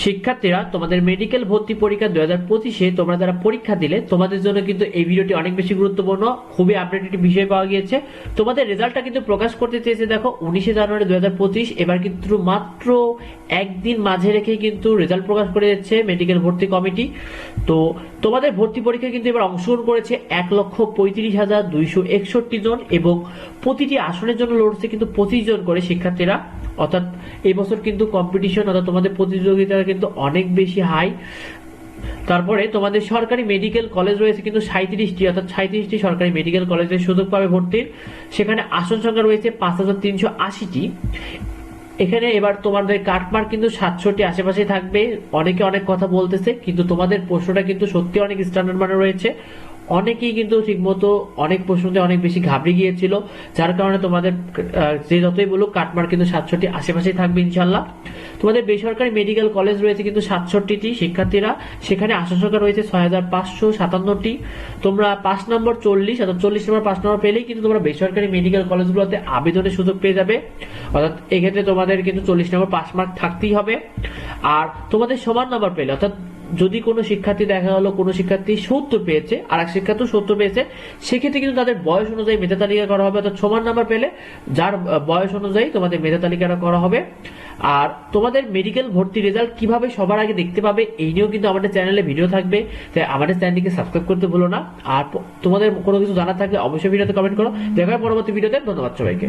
শিক্ষার্থীরা তোমাদের মেডিকেল ভর্তি পরীক্ষা দুই হাজার পঁচিশে তোমরা যারা পরীক্ষা দিলে, তোমাদের জন্য কিন্তু এই ভিডিওটি অনেক বেশি গুরুত্বপূর্ণ, খুবই আপডেটেড বিষয় পাওয়া গিয়েছে। তোমাদের রেজাল্টটা কিন্তু প্রকাশ করতে চেয়েছে দেখো, উনিশে জানুয়ারি দুই হাজার পঁচিশ, এবার কিন্তু মাত্র একদিন মাঝে রেখে কিন্তু রেজাল্ট প্রকাশ করে যাচ্ছে মেডিকেল ভর্তি কমিটি। তো তোমাদের ভর্তি পরীক্ষায় কিন্তু এবার অংশগ্রহণ করেছে এক লক্ষ পঁয়ত্রিশ হাজার দুইশো একষট্টি জন এবং প্রতিটি আসনের জন্য লড়ছে কিন্তু পঁচিশ জন করে শিক্ষার্থীরা। অর্থাৎ এই বছর কিন্তু কম্পিটিশন অর্থাৎ তোমাদের প্রতিযোগিতা কিন্তু অনেক বেশি হাই তারপরে তোমাদের সরকারি মেডিকেল কলেজ রয়েছে কিন্তু সাঁত্রিশটি অর্থাৎ সাঁত্রিশটি সরকারি মেডিকেল কলেজের সুযোগ পাবে ভর্তির। সেখানে আসন সংখ্যা রয়েছে পাঁচ হাজার তিনশো আশিটি। এখানে এবার তোমাদের কাটমার্ক কিন্তু সাতষট্টি আশেপাশে থাকবে। অনেকে অনেক কথা বলতেছে, কিন্তু তোমাদের প্রশ্নটা কিন্তু সত্যি অনেক স্ট্যান্ডার্ড মানে রয়েছে। অনেকেই কিন্তু ঠিকমতো অনেক প্রশ্নতে অনেক বেশি ঘাবড়ে গিয়েছিল, যার কারণে তোমাদের যে যতই বলুক কাটমার্ক কিন্তু সাতষট্টি আশেপাশেই থাকবে ইনশাল্লাহ তোমাদের বেসরকারি মেডিকেল কলেজ রয়েছে কিন্তু সাতষট্টিটি শিক্ষার্থীরা, সেখানে আসন সংখ্যা রয়েছে ছয় হাজার পাঁচশো সাতান্নটি। তোমরা পাঁচ নম্বর চল্লিশ, অর্থাৎ চল্লিশ নম্বর, পাঁচ নম্বর পেলেই কিন্তু তোমরা বেসরকারি মেডিকেল কলেজগুলোতে আবেদনের সুযোগ পেয়ে যাবে। অর্থাৎ এক্ষেত্রে তোমাদের কিন্তু চল্লিশ নম্বর পাস মার্ক থাকতেই হবে। আর তোমাদের সমান নম্বর পেলে, অর্থাৎ যদি কোনো শিক্ষার্থী দেখা হলো, কোনো শিক্ষার্থী সত্তর পেয়েছে আর এক শিক্ষার্থী সত্তর পেয়েছে, সেক্ষেত্রে কিন্তু তাদের বয়স অনুযায়ী মেধা তালিকা করা হবে অর্থাৎ সমান নাম্বার পেলে যার বয়স অনুযায়ী তোমাদের মেধা তালিকাটা করা হবে। আর তোমাদের মেডিকেল ভর্তি রেজাল্ট কীভাবে সবার আগে দেখতে পাবে, এই নিয়েও কিন্তু আমাদের চ্যানেলে ভিডিও থাকবে, তাই আমাদের চ্যানেলটিকে সাবস্ক্রাইব করতে ভুলো না। আর তোমাদের কোনো কিছু জানা থাকলে অবশ্যই ভিডিওতে কমেন্ট করো। দেখা পরবর্তী ভিডিওতে ধন্যবাদ সবাইকে।